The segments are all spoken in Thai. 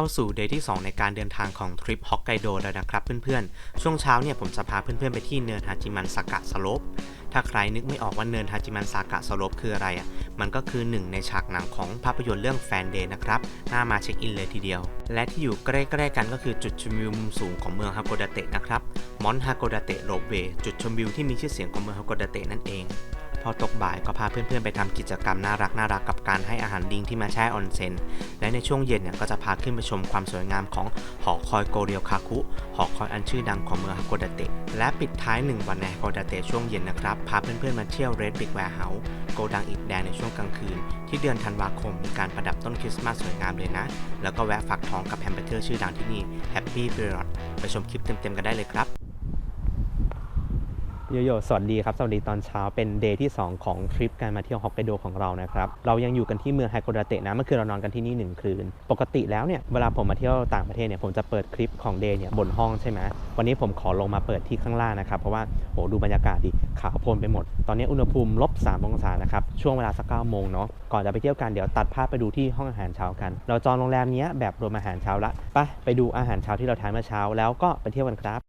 เข้าสู่เดย์ที่ 2 ในการเดินทางของทริปฮอกไกโดแล้วนะครับเพื่อนๆ ช่วงเช้าเนี่ยผมจะพาเพื่อนๆไปที่เนินฮาจิมันสากะสโลปถ้าใครนึกไม่ออกว่าเนินฮาจิมันสากะสโลปคืออะไรอะ มันก็คือหนึ่งในฉากหนังของภาพยนตร์เรื่องแฟนเดย์นะครับ น่ามาเช็คอินเลยทีเดียว และที่อยู่ใกล้ๆกันก็คือจุดชมวิวมุมสูงของเมืองฮาโกดาเตะนะครับ มอนฮาโกดาเตะโรบเวย์จุดชมวิวที่มีชื่อเสียงของเมืองฮาโกดาเตะนั่นเอง พอตกบ่ายก็พาเพื่อนๆ ไปทำกิจกรรมน่ารักน่ารักๆกับการให้อาหารลิงที่มาแช่ออนเซ็น และในช่วงเย็นเนี่ยก็จะพาขึ้นไปชมความสวยงามของหอคอยโกเรียวคาคุ หอคอยอันชื่อดังของเมืองฮาโกดาเตะ และปิดท้าย 1 วันในฮาโกดาเตะช่วงเย็นนะครับ พาเพื่อนๆ มาเที่ยวเรดบิ g แวร์เฮาส์โกดังอิฐแดงในช่วงกลางคืน ที่เดือนธันวาคมมีการประดับต้นคริสต์มาสสวยงามเลยนะ แล้วก็แวะฝากท้องกับแฮมเบอร์เกอร์ชื่อดังที่นี่ Happy p e r i o d ไปชมคลิปเต็มๆกันได้เลยครับ โยโย่สวัสดีครับ สวัสดีตอนเช้าเป็นเดย์ที่ 2 ของทริปการมาเที่ยวฮอกไกโดของเรานะครับ เรายังอยู่กันที่เมืองไฮโกดาเตะนะ เมื่อคืนเรานอนกันที่นี่ 1 คืน ปกติแล้วเนี่ย เวลาผมมาเที่ยวต่างประเทศเนี่ย ผมจะเปิดคลิปของเดย์เนี่ยบนห้องใช่ไหม วันนี้ผมขอลงมาเปิดที่ข้างล่างนะครับ เพราะว่าโหดูบรรยากาศดิ ขาวโพลนไปหมด ตอนนี้อุณหภูมิลบ3องศานะครับ ช่วงเวลาสักเก้าโมงเนาะ ก่อนจะไปเที่ยวกันเดี๋ยวตัดภาพไปดูที่ห้องอาหารเช้ากัน เราจองโรงแรมนี้แบบรวมอาหารเช้าละ ไปไปดูอาหารเช้าที่เราทานเมื่อเช้าแล้วก็ไปเที่ยวกันครับ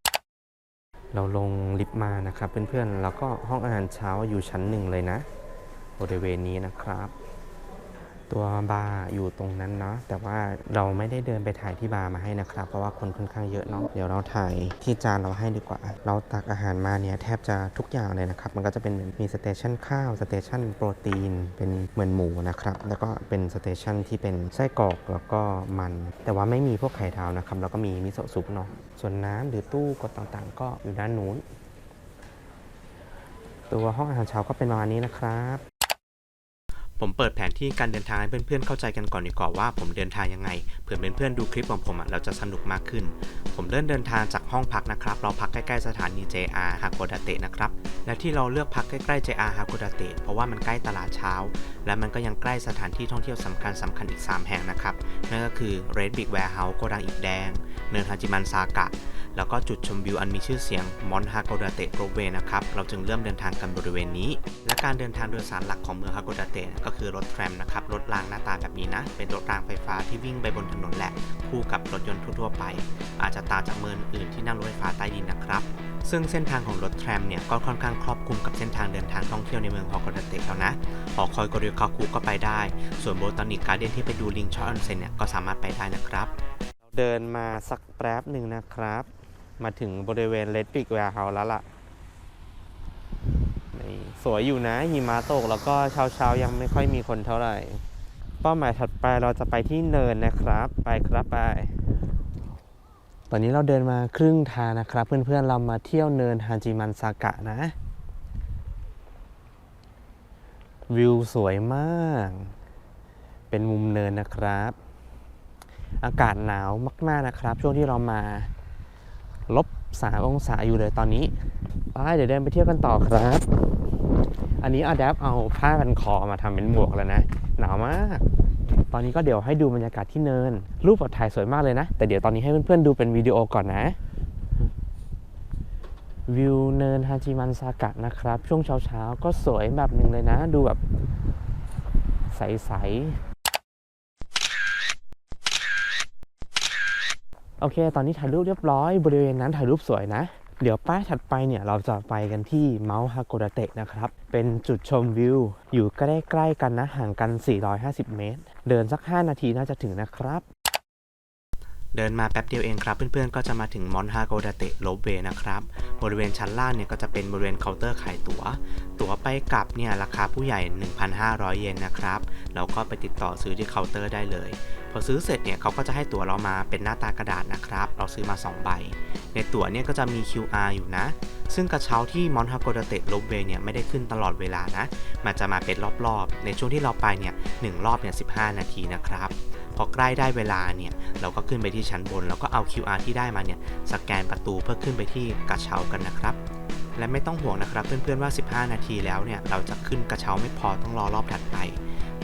เราลงลิฟต์มานะครับเพื่อนๆ แล้วก็ห้องอาหารเช้าอยู่ชั้นหนึ่งเลยนะ บริเวณนี้นะครับ ตัวบาร์อยู่ตรงนั้นเนาะแต่ว่าเราไม่ได้เดินไปถ่ายที่บาร์มาให้นะครับ เพราะว่าคนค่อนข้างเยอะเนาะเดี๋ยวเราถ่ายที่จานเราให้ดีกว่า เราตักอาหารมาเนี่ยแทบจะทุกอย่างเลยนะครับมันก็จะเป็นมีสเตชันข้าวสเตชันโปรตีนเป็นเหมือนหมูนะครับแล้วก็เป็นสเตชันที่เป็นไส้กรอกแล้วก็มัน แต่ว่าไม่มีพวกไข่ดาวนะครับแล้วก็มีมิโซะซุปเนาะส่วนน้ำหรือตู้กดต่างๆ ก็อยู่ด้านนู้นตัวห้องอาหารเช้าก็เป็นประมาณนี้นะครับ ผมเปิดแผนที่การเดินทางให้เพื่อนๆเข้าใจกันก่อนดีกว่าว่าผมเดินทางยังไงเผื่อเพื่อนๆดูคลิปของผมอะเราจะสนุกมากขึ้น ผมเริ่มเดินทางจากห้องพักนะครับ เราพักใกล้ๆสถานี JR ฮาโกดาเตะนะครับ และที่เราเลือกพักใกล้ๆ JR ฮาโกดาเตะเพราะว่ามันใกล้ตลาดเช้า และมันก็ยังใกล้สถานที่ท่องเที่ยวสำคัญสำคัญอีก 3 แห่งนะครับนั่นก็คือ Red Big Warehouse โกดังอิฐแดง เนินฮาจิมันซากะ แล้วก็จุดชมวิวอันมีชื่อเสียงมอนฮาโกดาเตะโรเวนะครับ เราจึงเริ่มเดินทางกันบริเวณนี้ และการเดินทางโดยสารหลักของเมืองฮาโกดาเตะก็คือรถแทรมนะครับ รถรางหน้าตาแบบนี้นะ เป็นรถรางไฟฟ้าที่วิ่งไปบนถนนแหละ คู่กับรถยนต์ทั่วๆไป อาจจะตาจากเมืองอื่นที่นั่งรถไฟฟ้าใต้ดินนะครับซึ่งเส้นทางของรถแทรมเนี่ยก็ค่อนข้างครอบคลุมกับเส้นทางเดินทางท่องเที่ยวในเมืองฮอกไกดเตะแล้วนะหอคอยโกริคาคุก็ไปได้ ส่วนโบตานิกการ์เดนที่ไปดูลิงชอตออนเซ็นเนี่ยก็สามารถไปได้นะครับ เดินมาสักแป๊บหนึ่งนะครับ มาถึงบริเวณเลดปิกแวร์เฮาส์แล้วล่ะนี่สวยอยู่นะหิมะตกแล้วก็เช้าเช้ายังไม่ค่อยมีคนเท่าไหร่ เป้าหมายถัดไปเราจะไปที่เนินนะครับ ไปครับไป ตอนนี้เราเดินมาครึ่งทางนะครับ เพื่อนๆเรามาเที่ยวเนินฮาจิมันซากะนะ วิวสวยมาก เป็นมุมเนินนะครับ อากาศหนาวมากๆนะครับ ช่วงที่เรามาลบสามองศาอยู่เลยตอนนี้ไปเดี๋ยวเดินไปเที่ยวกันต่อครับ อันนี้อาแดปเอาผ้าพันคอมาทำเป็นหมวกแล้วนะ หนาวมาก ตอนนี้ก็เดี๋ยวให้ดูบรรยากาศที่เนิน รูปถ่ายสวยมากเลยนะ แต่เดี๋ยวตอนนี้ให้เพื่อนๆดูเป็นวิดีโอก่อนนะวิวเนินฮาจิมันซากะนะครับ ช่วงเช้าๆ ก็สวยแบบหนึ่งเลยนะ ดูแบบใส ๆ โอเค ตอนนี้ถ่ายรูปเรียบร้อยบริเวณนั้นถ่ายรูปสวยนะ เดี๋ยวป้ายถัดไปเนี่ยเราจะไปกันที่เมาส์ฮาโกดาเตะนะครับ เป็นจุดชมวิว อยู่ใกล้ๆกันนะห่างกัน 450 เมตร เดินสัก 5 นาทีน่าจะถึงนะครับ เดินมาแป๊บเดียวเองครับ เพื่อนๆ ก็จะมาถึงมอนฮาโกดาเตะโลเวนะครับ บริเวณชั้นล่างเนี่ยก็จะเป็นบริเวณเคาน์เตอร์ขายตั๋ว ตั๋วไปกลับเนี่ยราคาผู้ใหญ่ 1,500 เยนนะครับแล้วก็ไปติดต่อซื้อที่เคาน์เตอร์ได้เลย พอซื้อเสร็จเนี่ยเขาก็จะให้ตั๋วเรามาเป็นหน้าตากระดาษนะครับ เราซื้อมา 2 ใบ ในตั๋วเนี่ยก็จะมี QR อยู่นะ ซึ่งกระเช้าที่มอนฮาโกดาเตะโลเวเนี่ยไม่ได้ขึ้นตลอดเวลานะ มันจะมาเป็นรอบๆ ในช่วงที่เราไปเนี่ยหนึ่งรอบเนี่ย15นาทีนะครับ อใกล้ได้เวลาเนี่ยเราก็ขึ้นไปที่ชั้นบน แล้วก็เอา QR ที่ได้มาเนี่ยสแกนประตูเพื่อขึ้นไปที่กระเช้ากันนะครับ และไม่ต้องห่วงนะครับ เพื่อนๆว่า 15 นาทีแล้วเนี่ยเราจะขึ้นกระเช้าไม่พอต้องรอรอบถัดไป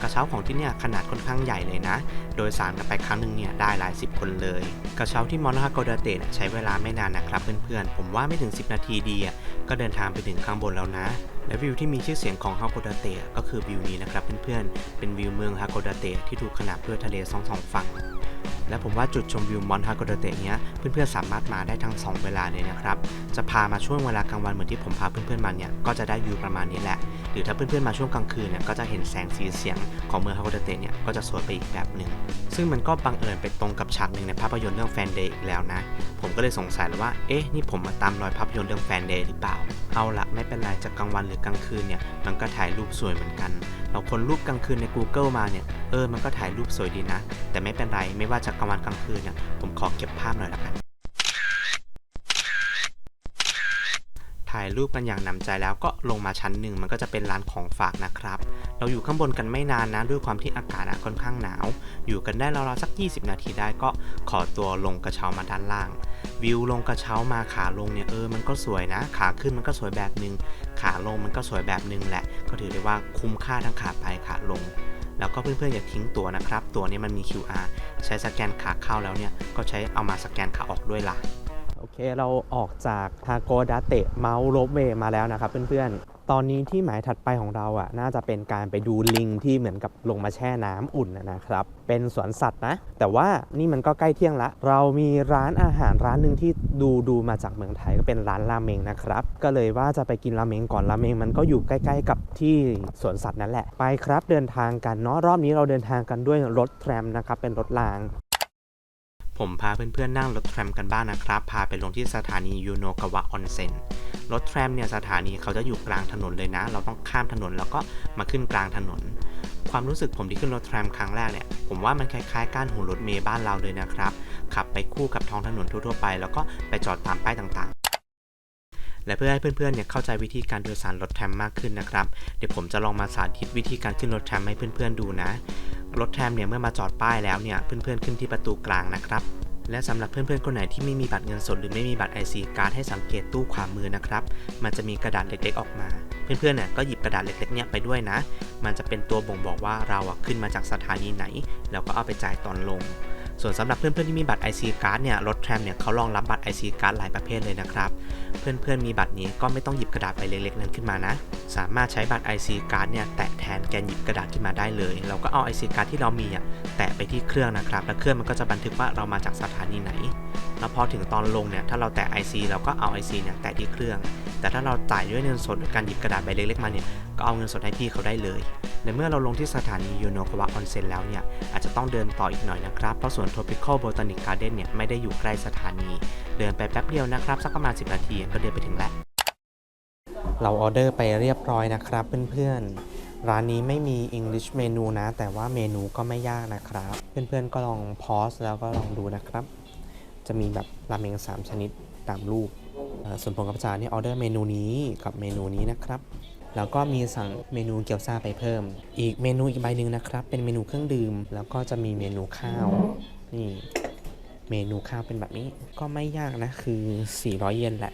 กระเช้าของที่เนี่ยขนาดค่อนข้างใหญ่เลยนะ โดยสารกันไปครั้งหนึ่งเนี่ยได้หลายสิบคนเลย กระเช้าที่มอนฮาโกดาเตะเนี่ยใช้เวลาไม่นานนะครับเพื่อนๆ ผมว่าไม่ถึง 10 นาทีดีอะก็เดินทางไปถึงข้างบนแล้วนะ และวิวที่มีชื่อเสียงของฮาโกดาเตะก็คือวิวนี้นะครับเพื่อนๆ เป็นวิวเมืองฮาโกดาเตะที่ถูกขนาบด้วยทะเลสองสองฝั่ง และผมว่าจุดชมวิวมอนฮาโกเดเตะเนี้ยเพื่อนๆสามารถมาได้ทั้ง 2 เวลาเลยนะครับจะพามาช่วงเวลากลางวันเหมือนที่ผมพาเพื่อนๆมาเนี่ยก็จะได้วิวประมาณนี้แหละ หรือถ้าเพื่อนๆมาช่วงกลางคืนเนี่ยก็จะเห็นแสงสีเสียงของเมืองฮาโกเดเตะเนี่ยก็จะสวยไปอีกแบบหนึ่งซึ่งมันก็บังเอิญไปตรงกับฉากหนึ่งในภาพยนตร์เรื่องแฟนเดย์อีกแล้วนะผมก็เลยสงสัยแล้วว่าเอ๊ะนี่ผมมาตามรอยภาพยนตร์เรื่องแฟนเดย์หรือเปล่า เอาละไม่เป็นไรจะกลางวันหรือกลางคืนเนี่ยมันก็ถ่ายรูปสวยเหมือนกัน เราคนรูปกลางคืนใน Google มาเนี่ย เออ มันก็ถ่ายรูปสวยดีนะ แต่ไม่เป็นไร ไม่ว่าจะกลางวันกลางคืนเนี่ย ผมขอเก็บภาพหน่อยละกัน ถ่ายรูปกันอย่างหนำใจแล้วก็ลงมาชั้นหนึ่งมันก็จะเป็นร้านของฝากนะครับ เราอยู่ข้างบนกันไม่นานนะด้วยความที่อากาศอะค่อนข้างหนาว อยู่กันได้ราวๆสัก 20 นาทีได้ก็ขอตัวลงกระเช้ามาด้านล่าง วิวลงกระเช้ามาขาลงเนี่ยเออมันก็สวยนะ ขาขึ้นมันก็สวยแบบนึง ขาลงมันก็สวยแบบนึงแหละ ก็ถือได้ว่าคุ้มค่าทั้งขาไปขาลงแล้วก็เพื่อนๆอย่าทิ้งตั๋วนะครับ ตั๋วนี้มันมี QR ใช้สแกนขาเข้าแล้วเนี่ย ก็ใช้เอามาสแกนขาออกด้วยล่ะ โอเคเราออกจากฮาโกดาเตะเมาส์โรบเวมาแล้วนะครับเพื่อนๆ ตอนนี้ที่หมายถัดไปของเราอะน่าจะเป็นการไปดูลิงที่เหมือนกับลงมาแช่น้ำอุ่นนะนะครับ เป็นสวนสัตว์นะ แต่ว่านี่มันก็ใกล้เที่ยงละ เรามีร้านอาหารร้านหนึ่งที่ดูดูมาจากเมืองไทยก็เป็นร้านราเมงนะครับ ก็เลยว่าจะไปกินราเมงก่อนราเมงมันก็อยู่ใกล้ ๆ กับที่สวนสัตว์นั่นแหละไปครับเดินทางกันเนาะรอบนี้เราเดินทางกันด้วยรถแทรมนะครับเป็นรถราง ผมพาเพื่อนๆนั่งรถแทรมกันบ้างนะครับ พาไปลงที่สถานียูโนกาวะออนเซ็นรถแทรมเนี่ยสถานีเขาจะอยู่กลางถนนเลยนะ เราต้องข้ามถนนแล้วก็มาขึ้นกลางถนน ความรู้สึกผมที่ขึ้นรถแทรมครั้งแรกเนี่ย ผมว่ามันคล้ายๆก้านหูรถเมย์บ้านเราเลยนะครับ ขับไปคู่กับท้องถนนทั่วๆไป แล้วก็ไปจอดตามป้ายต่างๆ และเพื่อให้เพื่อนๆเนี่ยเข้าใจวิธีการโดยสารรถแทรมมากขึ้นนะครับ เดี๋ยวผมจะลองมาสาธิตวิธีการขึ้นรถแทรมให้เพื่อนๆดูนะ รถแทรมเนี่ยเมื่อมาจอดป้ายแล้วเนี่ยเพื่อนๆขึ้นที่ประตูกลางนะครับและสำหรับเพื่อนๆ คนไหนที่ไม่มีบัตรเงินสดหรือไม่มีบัตร IC การ์ดให้สังเกตตู้ขวามือนะครับ มันจะมีกระดาษเล็กๆ ออกมา เพื่อนๆเนี่ยก็หยิบกระดาษเล็กๆ เนี่ยไปด้วยนะ มันจะเป็นตัวบ่งบอกว่าเราอะขึ้นมาจากสถานีไหน แล้วก็เอาไปจ่ายตอนลง ส่วนสำหรับเพื่อนๆที่มีบัตร IC การ์ดเนี่ยรถแทรมเนี่ยเขารองรับบัตร IC การ์ดหลายประเภทเลยนะครับ เพื่อนๆมีบัตรนี้ก็ไม่ต้องหยิบกระดาษใบเล็กๆนั้นขึ้นมานะ สามารถใช้บัตร IC การ์ดเนี่ยแตะแทนแกนหยิบกระดาษขึ้นมาได้เลย เราก็เอา IC การ์ที่เรามีอะแตะไปที่เครื่องนะครับ แล้วเครื่องมันก็จะบันทึกว่าเรามาจากสถานีไหน แล้วพอถึงตอนลงเนี่ยถ้าเราแตะ IC เราก็เอา IC เนี่ยแตะที่เครื่อง แต่ถ้าเราจ่ายด้วยเงินสดด้วยการหยิบกระดาษใบเล็กๆมาเนี่ยก็เอาเงินสดให้พี่เขาได้เลยและเมื่อเราลงที่สถานียูโนกาวะออนเซ็นแล้วเนี่ยอาจจะต้องเดินต่ออีกหน่อยนะครับ เพราะสวน Tropical Botanic Garden เนี่ยไม่ได้อยู่ใกล้สถานี เดินไปแป๊บเดียวนะครับสักประมาณ 10 นาทีก็เดินไปถึงแล้วเราออเดอร์ไปเรียบร้อยนะครับเพื่อนๆ ร้านนี้ไม่มี English เมนูนะ แต่ว่าเมนูก็ไม่ยากนะครับ เพื่อนๆก็ลองพอสแล้วก็ลองดูนะครับ จะมีแบบราเมง3 ชนิดตามรูป ส่วนผมกับอาจารย์นี่ออเดอร์เมนูนี้กับเมนูนี้นะครับ แล้วก็มีสั่งเมนูเกี๊ยวซ่าไปเพิ่ม อีกเมนูอีกใบหนึ่งนะครับ เป็นเมนูเครื่องดื่ม แล้วก็จะมีเมนูข้าวนี่เมนูข้าวเป็นแบบนี้ก็ไม่ยากนะคือ 400 เยนแหละ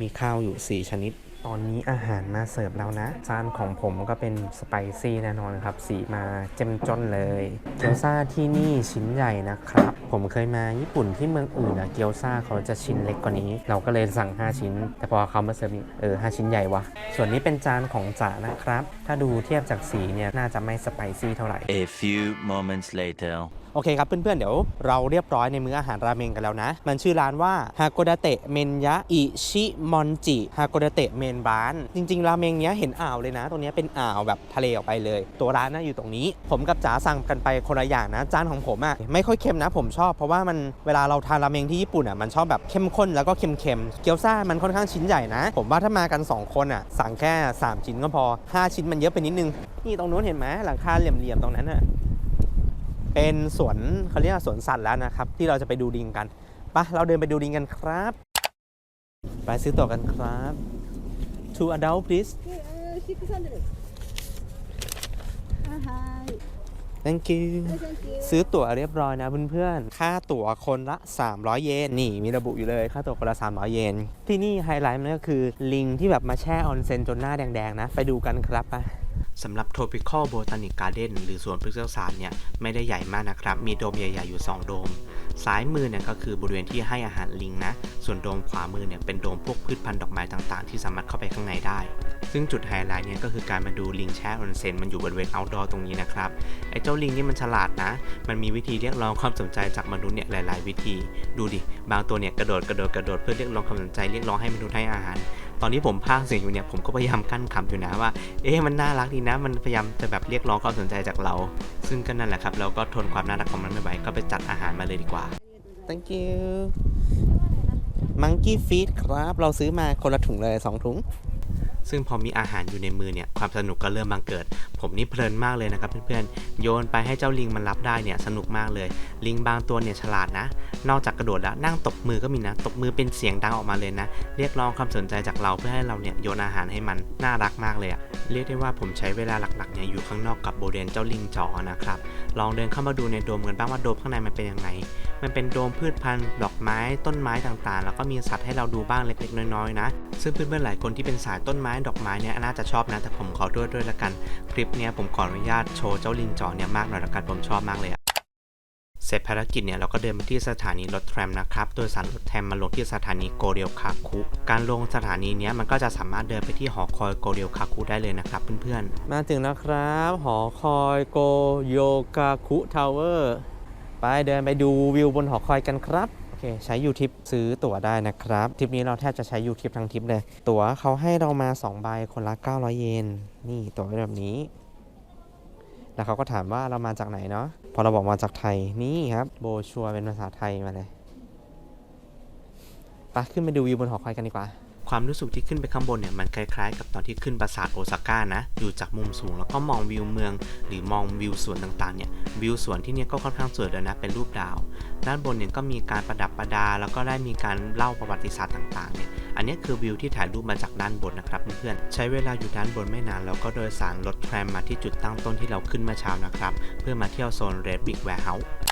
มีข้าวอยู่ 4 ชนิด ตอนนี้อาหารมาเสิร์ฟแล้วนะจานของผมก็เป็นสไปซี่แน่นอนครับ สีมาเจ้มจนเลย เกี๊ยวซ่าที่นี่ชิ้นใหญ่นะครับ ผมเคยมาญี่ปุ่นที่เมืองอื่นอะเกี๊ยวซ่าเขาจะชิ้นเล็กกว่านี้ เราก็เลยสั่ง 5 ชิ้น แต่พอเขามาเสิร์ฟนี่เออ 5 ชิ้นใหญ่วะส่วนนี้เป็นจานของจ๋านะครับ ถ้าดูเทียบจากสีเนี่ยน่าจะไม่สไปซี่เท่าไหร่ A few moments later. โอเคครับเพื่อนๆ เดี๋ยวเราเรียบร้อยในมื้ออาหารราเมงกันแล้วนะ มันชื่อร้านว่าฮากดาเตะเมนยะอิชิมอนจิฮากดาเตะเมนบานจริงๆ ราเมงเนี้ยเห็นอ่าวเลยนะ ตรงเนี้ยเป็นอ่าวแบบทะเลออกไปเลย ตัวร้านน่ะอยู่ตรงนี้ ผมกับจ๋าสั่งกันไปคนละอย่างนะจานของผมอะไม่ค่อยเค็มนะ ผมชอบเพราะว่ามันเวลาเราทานราเมงที่ญี่ปุ่นอะมันชอบแบบเข้มข้นแล้วก็เค็มๆเกี๊ยวซ่ามันค่อนข้างชิ้นใหญ่นะ ผมว่าถ้ามากันสองคนอะสั่งแค่สามชิ้นก็พอห้าชิ้นมันเยอะไปนิดนึงนี่ตรงนู้นเห็นไหมหลังคาเหลี่ยมๆตรงนั้นอะ เป็นสวนเขาเรียกสวนสัตว์แล้วนะครับ ที่เราจะไปดูลิงกันปะเราเดินไปดูลิงกันครับ ไปซื้อต่อกันครับ two adult please thank you ซื้อตั๋วเรียบร้อยนะเพื่อนๆ ค่าตั๋วคนละ 300 เยน นี่มีระบุอยู่เลย ค่าตั๋วคนละ 300 เยน ที่นี่ไฮไลท์มันก็คือลิงที่แบบมาแช่ออนเซ็นจนหน้าแดงๆนะ ไปดูกันครับไป สำหรับ Tropical Botanic Garden หรือสวนพฤกษศาสตร์เนี่ยไม่ได้ใหญ่มากนะครับ มีโดมใหญ่ๆอยู่ 2 โดม ซ้ายมือเนี่ยก็คือบริเวณที่ให้อาหารลิงนะ ส่วนโดมขวามือเนี่ยเป็นโดมพวกพืชพันธุ์ดอกไม้ต่างๆ ที่สามารถเข้าไปข้างในได้ ซึ่งจุดไฮไลท์เนี่ยก็คือการมาดูลิงแช่ออนเซ็นมันอยู่บริเวณ outdoor ตรงนี้นะครับ ไอ้เจ้าลิงนี่มันฉลาดนะ มันมีวิธีเรียกร้องความสนใจจากมนุษย์เนี่ยหลาย ๆ วิธี ดูดิ บางตัวเนี่ยกระโดดกระโดดกระโดดเพื่อเรียกร้องความสนใจเรียกร้องให้มนุษย์ให้อาหาร ตอนที่ผมพากย์เสียงอยู่เนี่ยผมก็พยายามกั้นขำอยู่นะว่า เอ๊ะมันน่ารักดีนะ มันพยายามจะแบบเรียกร้องความสนใจจากเรา ซึ่งก็นั่นแหละครับ เราก็ทนความน่ารักของมันไม่ไหวก็ไปจัดอาหารมาเลยดีกว่า thank you monkey feed ครับ เราซื้อมาคนละถุงเลย 2 ถุง ซึ่งพอมีอาหารอยู่ในมือเนี่ยความสนุกก็เริ่มบังเกิด ผมนี่เพลินมากเลยนะครับเพื่อนๆ โยนไปให้เจ้าลิงมันรับได้เนี่ยสนุกมากเลย ลิงบางตัวเนี่ยฉลาดนะ นอกจากกระโดดแล้วนั่งตบมือก็มีนะ ตบมือเป็นเสียงดังออกมาเลยนะ เรียกร้องความสนใจจากเราเพื่อให้เราเนี่ยโยนอาหารให้มันน่ารักมากเลยอะเรียกได้ว่าผมใช้เวลาหลักๆเนี่ยอยู่ข้างนอกกับโบเดนเจ้าลิงจอนะครับ ลองเดินเข้ามาดูในโดมกันบ้างว่าโดมข้างในมันเป็นยังไง มันเป็นโดมพืชพันธุ์ดอกไม้ต้นไม้ต่างๆ แล้วก็มีสัตว์ให้เราดูบ้างเล็กๆ น้อยๆนะ ซึ่งเพื่อนๆหลายคนที่เป็นสายต้นไม้ดอกไม้เนี่ยน่าจะชอบนะแต่ผมขอด้วยด้วยละกัน คลิปเนี้ยผมขออนุญาตโชว์เจ้าลิงจอเนี่ยมากหน่อยละกันผมชอบมากเลยอะเสร็จภารกิจเนี่ยเราก็เดินไปที่สถานีรถแทรมนะครับ โดยสารรถแทรมมาลงที่สถานีโกเรียวคาคุ การลงสถานีเนี้ยมันก็จะสามารถเดินไปที่หอคอยโกเรียวคาคุได้เลยนะครับเพื่อนๆ มาถึงแล้วครับ หอคอยโกโยกาคุทาวเวอร์ ไปเดินไปดูวิวบนหอคอยกันครับโอเคใช้ยูทิปซื้อตั๋วได้นะครับทริปนี้เราแทบจะใช้ยูทิปทั้งทริปเลย ตั๋วเขาให้เรามา2ใบคนละ 900 เยนนี่ตั๋วเป็นแบบนี้ แล้วเขาก็ถามว่าเรามาจากไหนเนาะพอเราบอกมาจากไทยนี่ครับ โบชัวเป็นภาษาไทยมาเลยไปขึ้นไปดูวิวบนหอคอยกันดีกว่า ความรู้สึกที่ขึ้นไปข้างบนเนี่ยมันคล้ายๆ กับตอนที่ขึ้นปราสาทโอซาก้านะอยู่จากมุมสูงแล้วก็มองวิวเมือง หรือมองวิวสวนต่างๆเนี่ยวิวสวนที่เนี่ยก็ค่อนข้างสวยเลยนะเป็นรูปดาว ด้านบนเนี่ยก็มีการประดับประดา แล้วก็ได้มีการเล่าประวัติศาสตร์ต่างๆเนี่ยอันนี้คือวิวที่ถ่ายรูปมาจากด้านบนนะครับเพื่อนๆใช้เวลาอยู่ด้านบนไม่นานแล้วก็โดยสารรถแทรมมาที่จุดตั้งต้นที่เราขึ้นมาเช้านะครับเพื่อมาเที่ยวโซน Red Brick Warehouse แ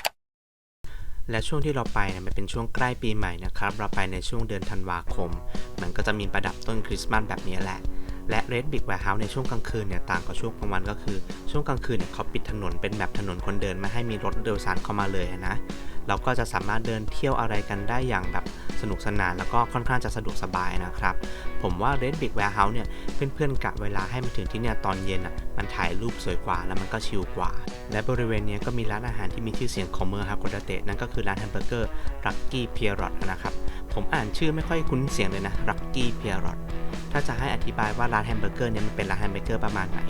และช่วงที่เราไปเนี่ยมันเป็นช่วงใกล้ปีใหม่นะครับ เราไปในช่วงเดือนธันวาคม มันก็จะมีประดับต้นคริสต์มาสแบบนี้แหละ และ Red Brick Warehouse ในช่วงกลางคืนเนี่ยต่างกับช่วงกลางวันก็คือ ช่วงกลางคืนเนี่ยเขาปิดถนนเป็นแบบถนนคนเดินไม่ให้มีรถโดยสารเข้ามาเลยนะ เราก็จะสามารถเดินเที่ยวอะไรกันได้อย่างแบบ สนุกสนานแล้วก็ค่อนข้างจะสะดวกสบายนะครับ ผมว่า Red Brick Warehouse เนี่ยเพื่อนๆกะเวลาให้มาถึงที่เนี่ยตอนเย็นอะมันถ่ายรูปสวยกว่าแล้วมันก็ชิลกว่า และบริเวณเนี้ยก็มีร้านอาหารที่มีชื่อเสียงของเมืองฮาโกดาเตะนั่นก็คือร้านแฮมเบอร์เกอร์รักกี้เพียรอตนะครับผมอ่านชื่อไม่ค่อยคุ้นเสียงเลยนะรักกี้เพียรอต ถ้าจะให้อธิบายว่าร้านแฮมเบอร์เกอร์เนี่ยมันเป็นร้านแฮมเบอร์เกอร์ประมาณไหน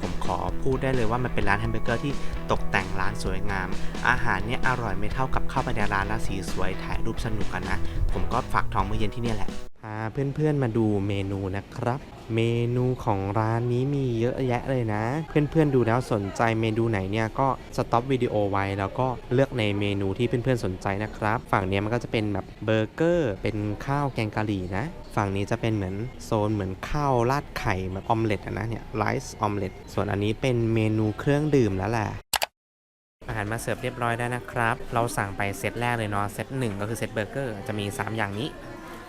ผมขอพูดได้เลยว่ามันเป็นร้านแฮมเบอร์เกอร์ที่ตกแต่งร้านสวยงาม อาหารเนี่ยอร่อยไม่เท่ากับเข้าไปในร้านแล้วสีสวยถ่ายรูปสนุกกันนะ ผมก็ฝากท้องมื้อเย็นที่นี่แหละ พาเพื่อนๆมาดูเมนูนะครับ เมนูของร้านนี้มีเยอะแยะเลยนะ เพื่อนๆดูแล้วสนใจเมนูไหนเนี่ยก็สต็อปวิดีโอไว้แล้วก็เลือกในเมนูที่เพื่อนๆสนใจนะครับ ฝั่งเนี้ยมันก็จะเป็นแบบเบอร์เกอร์เป็นข้าวแกงกะหรี่นะ ฝั่งนี้จะเป็นเหมือนโซนเหมือนข้าวราดไข่แบบออมเล็ตนะเนี่ยไรซ์ออมเล็ตส่วนอันนี้เป็นเมนูเครื่องดื่มแล้วแหละอาหารมาเสิร์ฟเรียบร้อยแล้วนะครับ เราสั่งไปเซตแรกเลยเนาะ เซตหนึ่งก็คือเซตเบอร์เกอร์ จะมี 3 อย่างนี้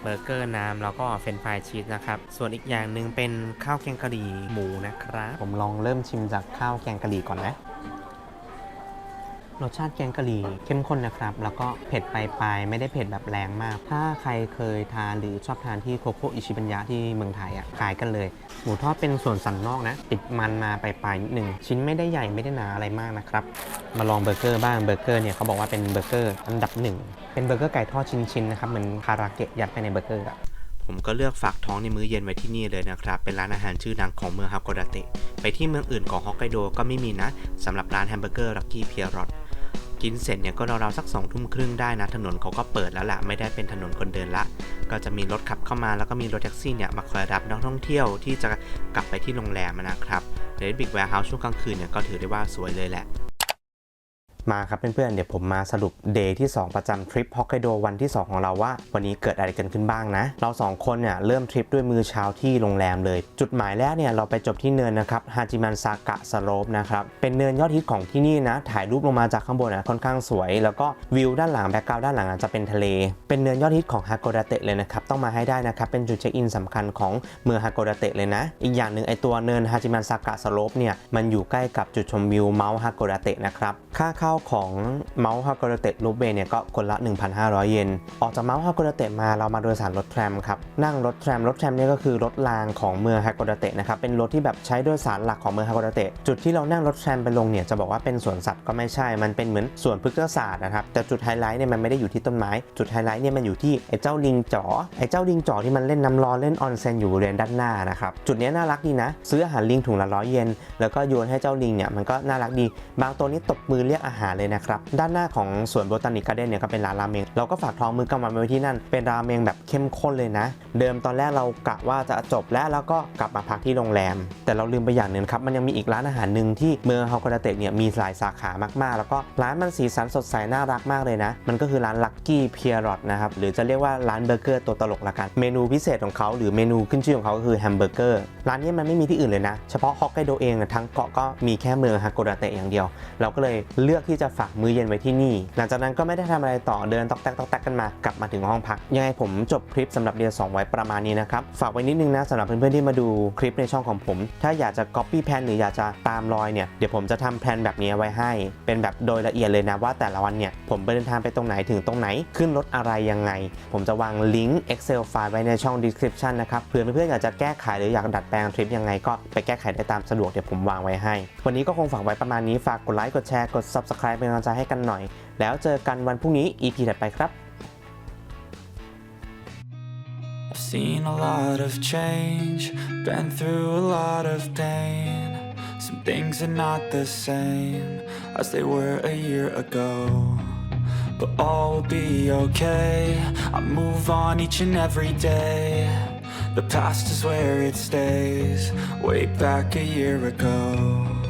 เบอร์เกอร์น้ำแล้วก็เฟรนฟรายชีสนะครับ ส่วนอีกอย่างหนึ่งเป็นข้าวแกงกะหรี่หมูนะครับ ผมลองเริ่มชิมจากข้าวแกงกะหรี่ก่อนนะ รสชาติแกงกะหรี่เข้มข้นนะครับ แล้วก็เผ็ดปลายๆไม่ได้เผ็ดแบบแรงมาก ถ้าใครเคยทานหรือชอบทานที่โคโค่อิชิบัญญะที่เมืองไทยอะขายกันเลย หมูทอดเป็นส่วนสันนอกนะ ติดมันมาปลายๆนิดหนึ่งชิ้นไม่ได้ใหญ่ไม่ได้หนาอะไรมากนะครับ มาลองเบอร์เกอร์บ้างเบอร์เกอร์เนี่ยเขาบอกว่าเป็นเบอร์เกอร์อันดับหนึ่งเป็นเบอร์เกอร์ไก่ทอดชิ้นๆนะครับเหมือนคาราเกะยัดไปในเบอร์เกอร์อะผมก็เลือกฝากท้องในมื้อเย็นไว้ที่นี่เลยนะครับ เป็นร้านอาหารชื่อดังของเมืองฮาโกดาเตะ ไปที่เมืองอื่นของฮอกไกโดก็ไม่มีนะ สำหรับร้านแฮมเบอร์เกอร์ลักกี้เพียรอต กินเสร็จเนี่ยก็ราวๆสักสองทุ่มครึ่งได้นะ ถนนเขาก็เปิดแล้วแหละไม่ได้เป็นถนนคนเดินละ ก็จะมีรถขับเข้ามาแล้วก็มีรถแท็กซี่เนี่ยมาคอยรับนักท่องเที่ยวที่จะกลับไปที่โรงแรมนะครับเดนบิกแวร์เฮาส์ช่วงกลางคืนเนี่ยก็ถือได้ว่าสวยเลยแหละ มาครับเพื่อนๆเดี๋ยวผมมาสรุปเดย์ที่ 2 ประจำทริปฮอกไกโดวันที่ 2 ของเราว่า วันนี้เกิดอะไรกันขึ้นบ้างนะ เรา 2 คนเนี่ยเริ่มทริปด้วยมือเช้าที่โรงแรมเลย จุดหมายแรกเนี่ยเราไปจบที่เนินนะครับฮาจิมันซากะสโลปนะครับเป็นเนินยอดฮิตของที่นี่นะ ถ่ายรูปลงมาจากข้างบนนะค่อนข้างสวย แล้วก็วิวด้านหลังแบ็กกราวด้านหลังอะจะเป็นทะเล เป็นเนินยอดฮิตของฮากดาเตะเลยนะครับต้องมาให้ได้นะครับเป็นจุดเช็คอินสำคัญของเมืองฮากดาเตะเลยนะ อีกอย่างหนึ่งไอตัวเนินฮาจิมันซากะสโลปเนี่ยมันอยู่ใกล้กับจุดชมวิวเมาส์ฮากดาเตะนะครับค่าเข้าาของเมาส์ฮาก o รเตะรูเบเนี่ยก็คนละ 1,500 เยน ออกจากเมาส์ฮาก o รเตะมาเรามาโดยสารรถแทรมครับ นั่งรถแทรม รถแทรมเนี่ยก็คือรถรางของเมืองฮาก o รเตะนะครับ เป็นรถที่แบบใช้โดยสารหลักของเมืองฮาก o รเตะ จุดที่เรานั่งรถแทรมไปลงเนี่ยจะบอกว่าเป็นสวนสัตว์ก็ไม่ใช่ มันเป็นเหมือนสวนพฤกษศาสตร์นะครับ แต่จุดไฮไลท์เนี่ยมันไม่ได้อยู่ที่ต้นไม้ จุดไฮไลท์เนี่ยมันอยู่ที่ไอ้เจ้าลิงจ๋อ ไอ้เจ้าลิงจ๋อที่มันเล่นน้ำร้อนเล่นออนเซนอยู่บริเวณด้านหน้านะครับ จุดนี้น่ารักดีนะ ซื้ออาหารลิงถุงละร้อยเยน แล้วก็โยนให้เจ้าลิงเนี่ยมันก็น่ารักดี บางตัวนี้ตบมือเรียกอาหารเลยนะครับ ด้านหน้าของสวนโบตานิกการ์เด้นเนี่ยก็เป็นร้านราเมง เราก็ฝากท้องมือกลางวันไว้ที่นั่น เป็นราเมงแบบเข้มข้นเลยนะ เดิมตอนแรกเรากะว่าจะจบแล้วแล้วก็กลับมาพักที่โรงแรม แต่เราลืมไปอย่างหนึ่งครับ มันยังมีอีกร้านอาหารหนึ่งที่เมืองฮอกกาเตะเนี่ยมีหลายสาขามากๆ แล้วก็ร้านมันสีสันสดใสน่ารักมากเลยนะ มันก็คือร้านลักกี้เพียรอตนะครับ หรือจะเรียกว่าร้านเบอร์เกอร์ตัวตลกละกัน เมนูพิเศษของเขาหรือเมนูขึ้นชื่อของเขาก็คือแฮมเบอร์เกอร์ ร้านนี้มันไม่มีที่อื่นเลยนะ เฉพาะฮอกไกโดเองทั้งเกาะก็มีแค่เมืองฮากกาเตะอย่างเดียว เราก็เลยเลือกที่ที่จะฝากมื้อเย็นไว้ที่นี่ หลังจากนั้นก็ไม่ได้ทำอะไรต่อเดินตอกแตกตอกแตกกันมากลับมาถึงห้องพัก ยังไงผมจบคลิปสำหรับเดือน2ไว้ประมาณนี้นะครับ ฝากไว้นิดนึงนะสำหรับเพื่อนๆที่มาดูคลิปในช่องของผม ถ้าอยากจะ copy แพลนหรืออยากจะตามรอยเนี่ยเดี๋ยวผมจะทำแพลนแบบนี้ไว้ให้ เป็นแบบโดยละเอียดเลยนะว่าแต่ละวันเนี่ยผมไปเดินทางไปตรงไหนถึงตรงไหนขึ้นรถอะไรยังไง ผมจะวางลิงก์ Excel ไฟล์ไว้ในช่อง description นะครับเผื่อเพื่อนๆอยากจะแก้ไขหรืออยากดัดแปลงทริปยังไงก็ไปแก้ไขได้ตามสะดวกเดี๋ยวผมวางไว้ให้ วันนี้ก็คงฝากไว้ประมาณนี้ฝากกดไลค์กดแชร์กด subscribe เป็นกำลังใจให้กันหน่อย แล้วเจอกันวันพรุ่งนี้ EP ถัดไปครับ I've seen a lot of change, been through a lot of pain. Some things are not the same as they were a year ago. But all will be okay. I move on each and every day. The past is where it stays, way back a year ago.